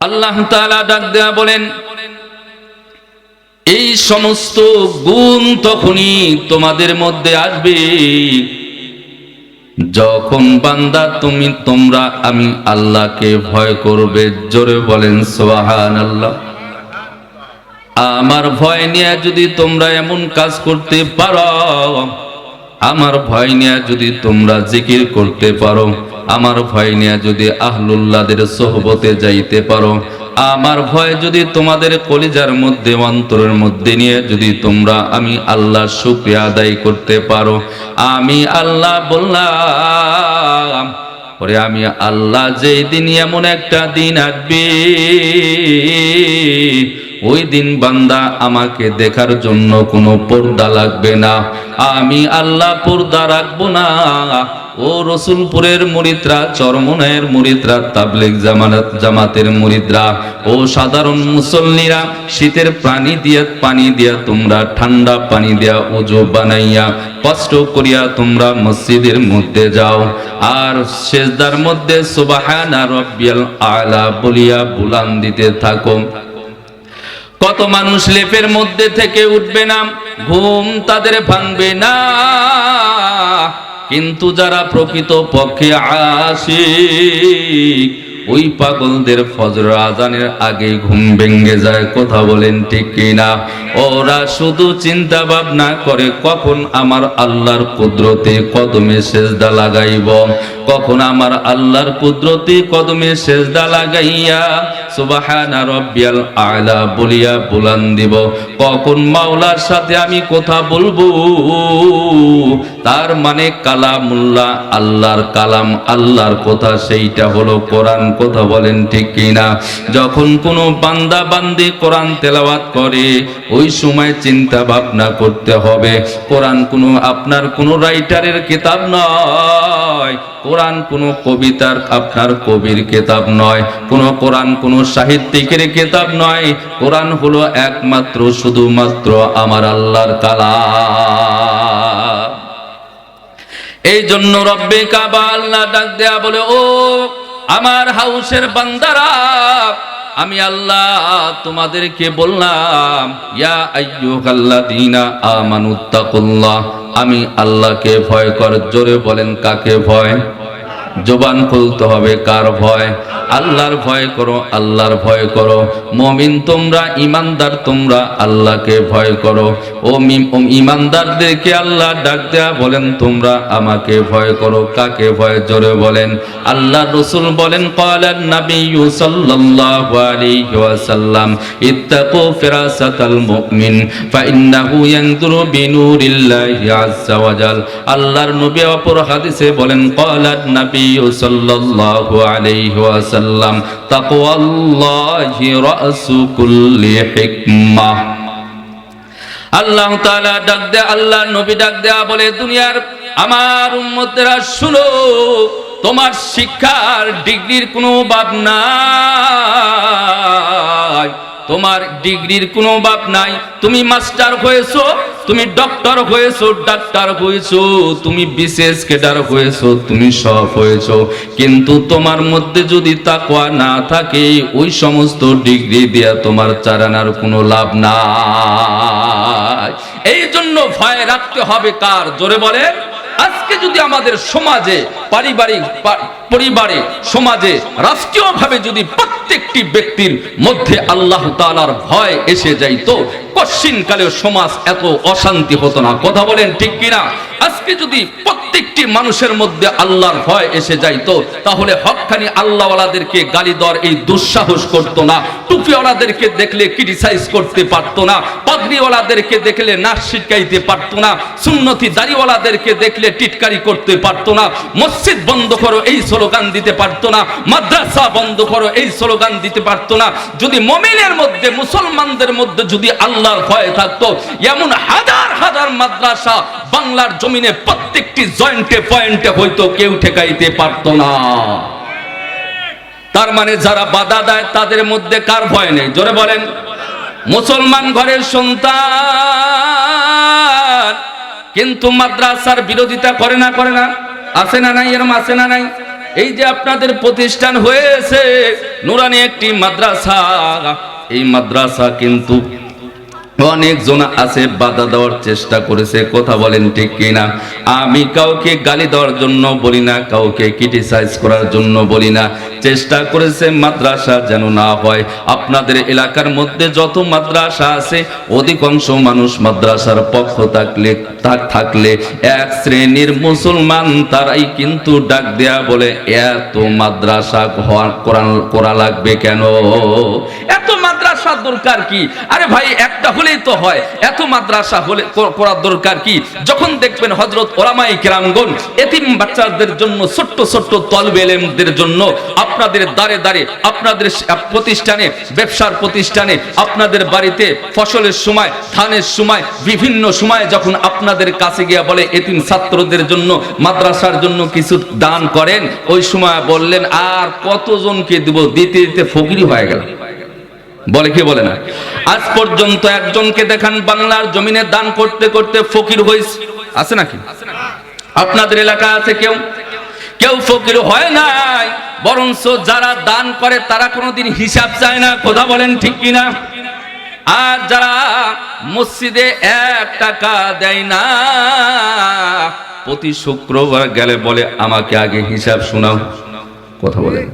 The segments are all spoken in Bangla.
আল্লাহ ডাক দেয়া বলেন, এই সমস্ত গুণ তখনই তোমাদের মধ্যে আসবে। যখন বান্দা তুমি তোমরা, আমি আল্লাহকে ভয় করবে, জোরে বলেন সোহান আল্লাহ আমার ভয় নিয়ে যদি তোমরা এমন কাজ করতে পারো, আমার ভয় নিয়ে যদি তোমরা জিকির করতে পারো আমার ভয় নিয়ে যদি আহলুল্লাদের সোহবতে যাইতে পারো, আমার ভয় যদি তোমাদের কলিজার মধ্যে, অন্তরের মধ্যে নিয়ে যদি তোমরা আমি আল্লাহর শুকরিয়া আদায় করতে পারো। আমি আল্লাহ বললাম পরে আমি আল্লাহ যেই দিন এমন একটা দিন আসবে ওই দিন বান্দা আমাকে দেখার জন্য কোনো পর্দা লাগবে না। আমি আল্লাহ পর্দা রাখব না। ও রসুলপুরের মুরিদরা, চরমনায়ের মুরিদরা, তাবলিগ জামানত, জামাতের মুরিদরা, ও সাধারণ মুসল্লিরা, শীতের পানি দিয়া পানি দিয়া তোমরা, ঠান্ডা পানি দিয়া উজু বানাইয়া, কষ্ট করিয়া তোমরা মসজিদের মধ্যে যাও। আর সেজদার মধ্যে সুবাহানা রব্বিয়াল আলা বলিয়া বুলান দিতে থাকো। কত মানুষ লেপের মধ্যে থেকে উঠবে না, ঘুম তাদের ভাঙবে না। কিন্তু যারা প্রকৃত পক্ষে আসে ওই পাগলদের ফজর আজানের আগে ঘুম ভেঙে যায়, কথা বলেন ঠিক কিনা? ওরা শুধু চিন্তা ভাবনা করে, কখন আমার আল্লাহর কুদরতে কদমে সেজদা লাগাইব? কখন আমার আল্লাহর কুদরতে কদমে সেজদা লাগাইয়া সুবাহানা রব্বিয়াল আলা বলিয়া বুলান দিব। কখন মাওলার সাথে আমি কথা বলব? তার মানে কালামুল্লাহ, আল্লাহর কালাম, আল্লাহর কথা, সেইটা হলো কোরআন। কথা বলেন ঠিক কিনা? যখন কোনো বান্দা বান্দি কোরআন তেলাওয়াত করে, ওই সময় চিন্তা ভাবনা করতে হবে, কোরআন কোনো আপনার কোনো রাইটারের কিতাব নয়, কোরআন কোনো কবিতার আপনার কবির কিতাব নয়, কোন কোরআন কোনো সাহিত্যিকের কিতাব নয়, কোরআন হলো একমাত্র, শুধুমাত্র আমার আল্লাহর কালা এই জন্য রব্বে কাবা আল্লাহ ডাক দেয়া বলে, ও আমার হাউসের বান্দারা, আমি আল্লাহ তোমাদেরকে বললাম, ইয়া আইয়ুহাল্লাযীনা আমানুত্তাকুল্লাহ আমি আল্লাহকে ভয় কর, জোরে বলেন কাকে ভয়? জবান খুলতে হবে, কার ভয়? আল্লাহর ভয় করো, আল্লাহর ভয় করো। মমিন তোমরা ইমানদার তোমরা, আল্লাহকে ভয় করো। ও ইমানদারদেরকে আল্লাহ ডাক দেয়া বলেন, তোমরা আমাকে ভয় করো, কাকে ভয়, জোরে বলেন। আল্লাহ রসুল বলেন সাল্লাল্লাহু আলাইহি ওয়াসাল্লাম, ইত্তাকু ফিরাসাতাল মুমিন, ফাইন্নাহু বিনুরিল্লাহি আযজা ওয়াজাল। আল্লাহর নবী অপর হাদিসে বলেন কলান নবী সাল্লাল্লাহু আলাইহি ওয়াসাল্লাম তাকওয়াল্লাহি রাসু কুল্লি হিকমাহ আল্লাহ তাআলা ডাক দে আল্লাহ নবী ডাক দেয়া বলে, দুনিয়ার আমার উম্মতেরা, শুনো, তোমার শিক্ষার ডিগ্রির কোনো ভাবনা তোমার ডিগ্রির কোনো অভাব নাই। তুমি মাস্টার হয়েছো, তুমি ডক্টর হয়েছো, ডাক্তার হয়েছো, তুমি বিশেষ কেডার হয়েছো, তুমি সব হয়েছো। কিন্তু তোমার মধ্যে যদি তাকওয়া না থাকে, ওই সমস্ত ডিগ্রি দিয়া তোমার চারানার কোনো লাভ নাই। এই জন্য ভয় রাখতে হবে কার? জোরে বলে আজকে যদি আমাদের সমাজে, পারিবারিক পরিবারে, সমাজে, রাষ্ট্রীয়ভাবে যদি প্রত্যেকটি ব্যক্তির মধ্যে আল্লাহ তালার ভয় এসে যাইতো কশ্চিনকালে সমাজ এত অশান্তি হতো না। কথা বলেন ঠিক কিনা? আজকে যদি প্রত্যেকটি মানুষের মধ্যে আল্লাহর ভয় এসে যাইতো। তাহলে হকখানি আল্লাহওয়ালাদেরকে গালি দেওয়ার এই দুঃসাহস করতো না। টুপিওয়ালাদেরকে দেখলে ক্রিটিসাইজ করতে পারতো না। পাগড়িওয়ালাদেরকে দেখলে নাচ শিটকাইতে পারতো না। সুন্নতি দাড়িওয়ালাদেরকে দেখলে টিটকারি করতে পারতো না। মসজিদ বন্ধ করো, এই স্লোগান দিতে পারতো না। মাদ্রাসা বন্ধ করো, এই স্লোগান দিতে পারতো না। যদি মমিনের মধ্যে, মুসলমানদের মধ্যে যদি আল্লাহর ভয় থাকতো, এমন হাজার হাজার মাদ্রাসা বাংলার জমিনে প্রত্যেকটি জয়েন্টে পয়েন্টে পয়েন্টে হয়তো কেউ ঠেকাইতে পারতো না। তার মানে যারা বাধা দেয়, তাদের মধ্যে কার ভয় নেই? জোরে বলেন। মুসলমান ঘরের সন্তান, কিন্তু মাদ্রাসার বিরোধিতা করে না করে না? আসে না নাই? এরম আসে না নাই? এই যে আপনাদের প্রতিষ্ঠান হয়েছে, নুরানি একটি মাদ্রাসা। এই মাদ্রাসা কিন্তু অনেকজন আছে, বাধা দেওয়ার চেষ্টা করেছে, কথা বলেন ঠিক কিনা? আমি কাউকে গালি দেওয়ার জন্য বলি না, কাউকে ক্রিটিসাইজ করার জন্য বলি না। চেষ্টা করেছে মাদ্রাসা যেন না হয়। আপনাদের এলাকার মধ্যে যত মাদ্রাসা আছে, অধিকাংশ মানুষ মাদ্রাসার পক্ষ থাকলে, থাক, থাকলে এক শ্রেণির মুসলমান, তারাই কিন্তু ডাক দেয়া বলে, এত মাদ্রাসা করা লাগবে কেন? এত মাদ্রাসার দরকার কি? আরে ভাই, একটা হলেই তো হয়। এত মাদ্রাসা হলে করার দরকার কি? যখন দেখবেন হজরত ওলামাই কেরামগণ এতিম বাচ্চাদের জন্য, ছোট্ট ছোট্ট তলবে এলেমদের জন্য আপনাদের দাঁড়ে দাঁড়ে আপনাদের প্রতিষ্ঠানে, ব্যবসার প্রতিষ্ঠানে, আপনাদের বাড়িতে ফসলের সময়, ধানের সময়, বিভিন্ন সময় যখন আপনাদের কাছে গিয়ে বলে এতিম ছাত্রদের জন্য, মাদ্রাসার জন্য কিছু দান করেন, ওই সময় বললেন, আর কতজনকে দিব? দিতে দিতে ফকিরি হয়ে গেল বলে কি বলে না? আজ পর্যন্ত একজনকে দেখান বাংলার জমিনে দান করতে করতে ফকির হয়েছে আছে নাকি? আপনাদের এলাকা আছে কেউ? কেউ ফকির হয় নাই, বরঞ্চ যারা দান করে তারা কোনোদিন হিসাব চায় না, কথা বলেন ঠিক কিনা? আর যারা মসজিদে এক টাকা দেয় না, প্রতি শুক্রবার গেলে বলে, আমাকে আগে হিসাব শোনাও। কথা বলেন।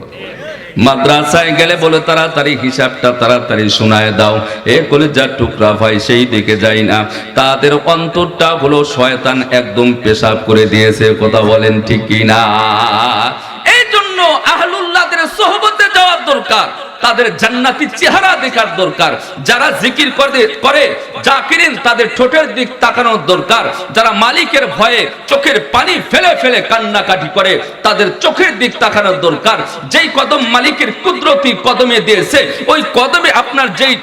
মাদ্রাসায় গেলে বলে, তাড়াতাড়ি হিসাবটা তাড়াতাড়ি শোনায় দাও। এ কলেজার টুকরা ভাই সেই দিকে যাই না। তাদের অন্তরটা হলো শয়তান একদম পেশাব করে দিয়েছে। কথা বলেন ঠিক কি না এই জন্য আহলুল্লাহদের সোহবতে যাওয়ার দরকার। তাদের জান্নাতি চেহারা দেখার দরকার। যারা জিকির করে করে জাকিরিন তাদের ঠোঁটের দিক তাকানোর দরকার। যারা মালিকের ভয়ে চোখের পানি ফেলে ফেলে কান্নাকাটি করে, তাদের চোখের দিক তাকানোর দরকার। যেই কদম মালিকের কুদরতি কদমে দিয়েছে, ওই কদমে আপনার যেই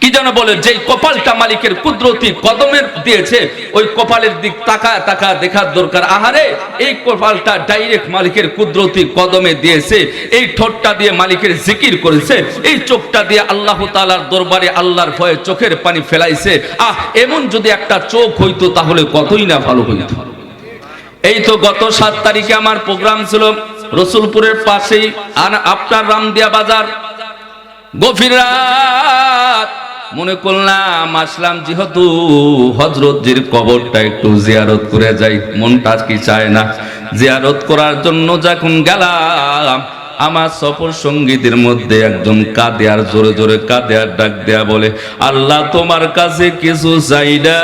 কি যেন বলে, যেই কপালটা মালিকের কুদরতি কদমের দিয়েছে, ওই কপালের দিক তাকা তাকা দেখার দরকার। আহারে, এই কপালটা ডাইরেক্ট মালিকের কুদরতি কদমে দিয়েছে। এই ঠোঁটটা দিয়ে মালিকের জিকির করেছে। এই চোখটা দিয়ে আল্লাহ তাআলার দরবারে আল্লাহর ভয়ে চোখের পানি ফেলাইছে। আহ, এমন যদি একটা চোখ হইতো, তাহলে কতই না ভালো হইতো। এই তো গত সাত তারিখে আমার প্রোগ্রাম ছিল রসুলপুরের পাশেই, আর আপনার রামদিয়া বাজার। গভীর রাত মনে করলাম, আসলাম যেহেতু হজরতজির কবরটা একটু জিয়ারত করে যাই, মনটা কি চায় না। জিয়ারত করার জন্য যখন গেলাম আমার সফর সঙ্গীদের মধ্যে একজন কাঁদে আর জোরে জোরে কাঁদে আর ডাক দেয়া বলে, আল্লাহ তোমার কাছে কিছু চাই না।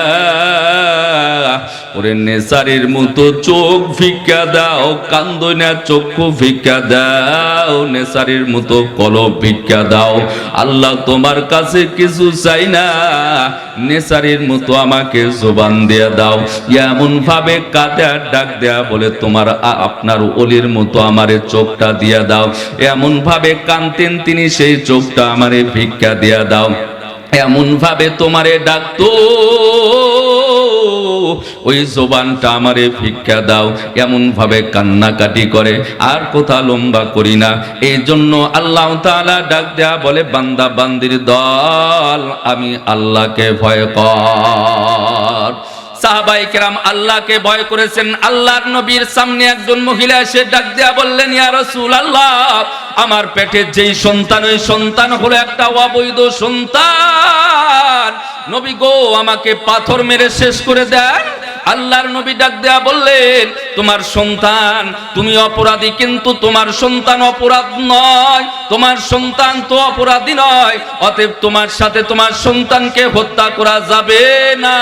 ওরে নেসারির মতো চোখ ভিক্ষা দাও কান্দনা চক্ষু ভিক্ষা দাও নেসারির মতো কলব ভিক্ষা দাও। আল্লাহ তোমার কাছে কিছু চাই না। নেসারির মতো আমাকে জোবান দিয়ে দাও। এমন ভাবে কাঁদে ডাক দেয়া বলে, তোমার আপনার অলির মতো আমারে চোখটা দিয়া দাও। এমন ভাবে কানতেন তিনি, সেই চোখটা আমারে ভিক্ষা দিয়া দাও। এমন ভাবে তোমারে ডাকতো, ওই জোবানটা আমারে ভিক্ষা দাও। এমন ভাবে কান্নাকাটি করে, আর কোথা লম্বা করি না। এই জন্য আল্লাহ তাআলা ডাক দেয়া বলে, বান্দা বান্দির দল, আমি আল্লাহকে ভয় কর সাহাবাই কেরাম আল্লাহকে ভয় করেছেন। আল্লাহর নবীর সামনে একজন মহিলা এসে ডাক দেয়া বললেন, ইয়া আল্লাহ আমার পেটের যেই সন্তান, ওই সন্তান হলো একটা অবৈধ সন্তান। নবী গো, আমাকে পাথর মেরে শেষ করে দেন। আল্লাহর নবী ডাক দেয়া বললেন তোমার সন্তান, তুমি অপরাধী, কিন্তু তোমার সন্তান অপরাধ নয়। তোমার সন্তান তো অপরাধী নয়, অতএব তোমার সাথে তোমার সন্তানকে হত্যা করা যাবে না।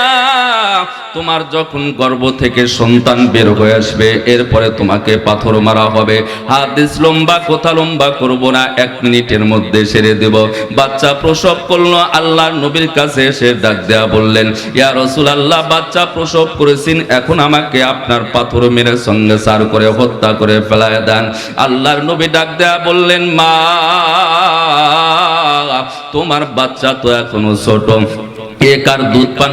তোমার যখন গর্ভ থেকে সন্তান বের হয়ে আসবে, এরপরে তোমাকে পাথর মারা হবে। হাদিস লম্বা, কথা লম্বা করব না, এক মিনিটের মধ্যে সেরে দেব। বাচ্চা প্রসব করল আল্লাহ নবীর কাছে এসে ডাক দেয়া বললেন, ইয়া রসুল আল্লাহ বাচ্চা প্রসব করেছেন, এখন আমাকে আপনার পাথর মেরে সঙ্গে সার করে, হত্যা করে ফেলায় দেন। আল্লাহর নবী ডাক দেয়া বললেন, মা, তোমার বাচ্চা তো এখনও ছোট। একার দুধ পান?